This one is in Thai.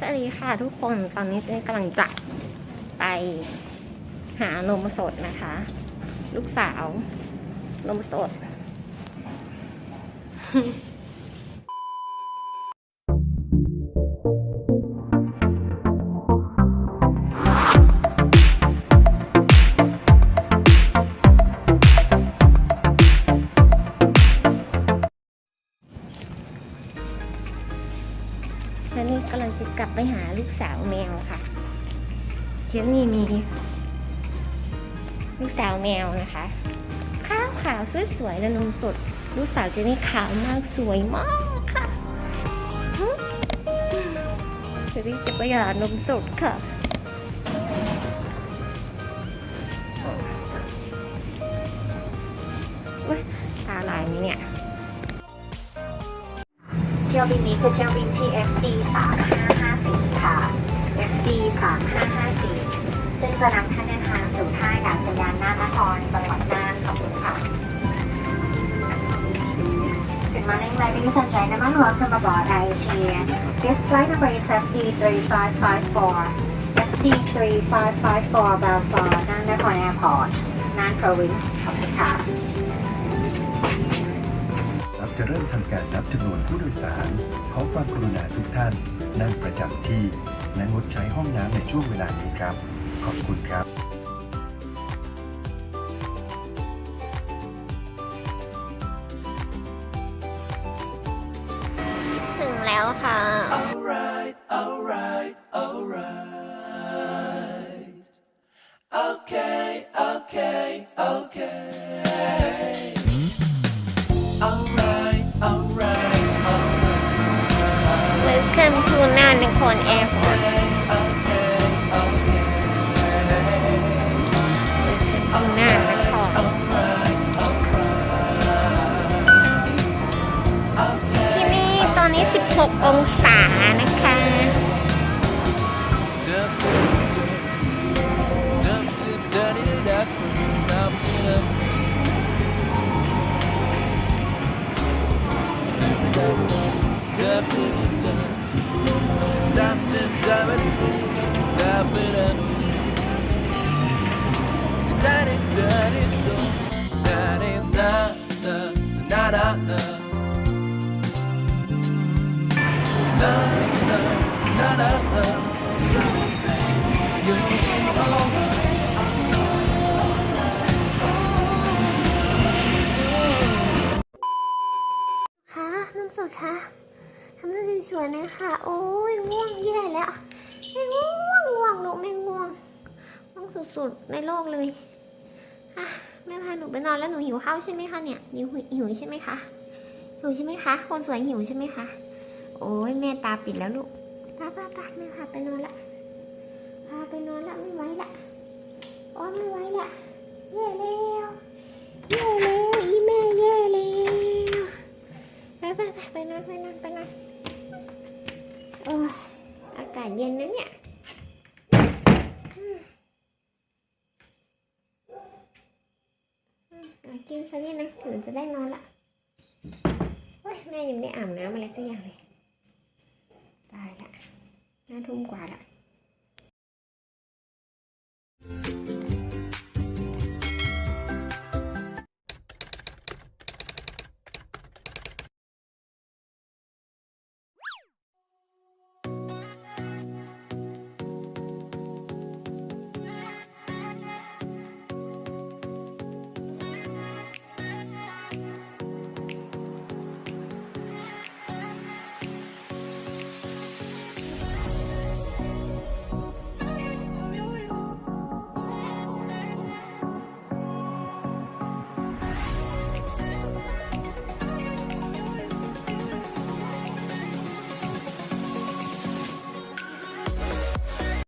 สวัสดีค่ะทุกคนตอนนี้เจ๊กำลังจะไปหานมสดนะคะ ลูกสาว นมสด กลับไปหาลูกสาวแมวค่ะเทียนี่มีลูกสาวแมวนะคะ ขาวขาวสวยๆและนมสด ลูกสาวเจนี่ขาวมากสวยมากค่ะเจนี่จะไปหานมสดค่ะตาลายไหมเนี่ยเที่ยวบินนี้คือเที่ยวบินที่ 3554ซึ่จะนำท่านเดินทางสู่ท่าอากาศยานน่านนครจังหวัดน่านขอบคุณค่ะ Good morning, ladies and gentlemen. Welcome aboard Asia. This flight number is FD3554. FD3554 bound for Nanakon Airport, Nan Province. ขอบคุณค่ะเราจะเริ่มทำการนับจำนวนผู้โดยสาร ขอความกรุณาทุกท่าน นั่งประจำที่ และงดใช้ห้องน้ำในช่วงเวลานี้ครับ ขอบคุณครับถึงแล้วค่ะ Alright, alright, alright. Okay, okay, okay. Alright, alright, alright. Welcome to นานครแอร์พอร์ต ค่ำหน้าสวยนะคะ โอ้ยง่วงแย่แล้วไม่ง่วงง่วงลูกไม่ง่วงง่วงสุดๆในโลกเลยอะแม่พาหนูไปนอนแล้วหนูหิวข้าวใช่ไหมคะเนี่ยหิวหิวใช่ไหมคะหิวใช่ไหมคะ คนสวยหิวใช่ไหมคะโอ้ยแม่ตาปิดแล้วลูกป้าป้าป้าแม่พาไปนอนละพาไปนอนละไม่ไหวละโอ้ไม่ไหวละแย่แล้วแย่แล้ว นะเนี่ยนจะได้นอนละโอ้ยแม่ยังไม่ได้อาบน้ำอะไรสักอย่างเลย ตายละ น่าทุ่มกว่าละ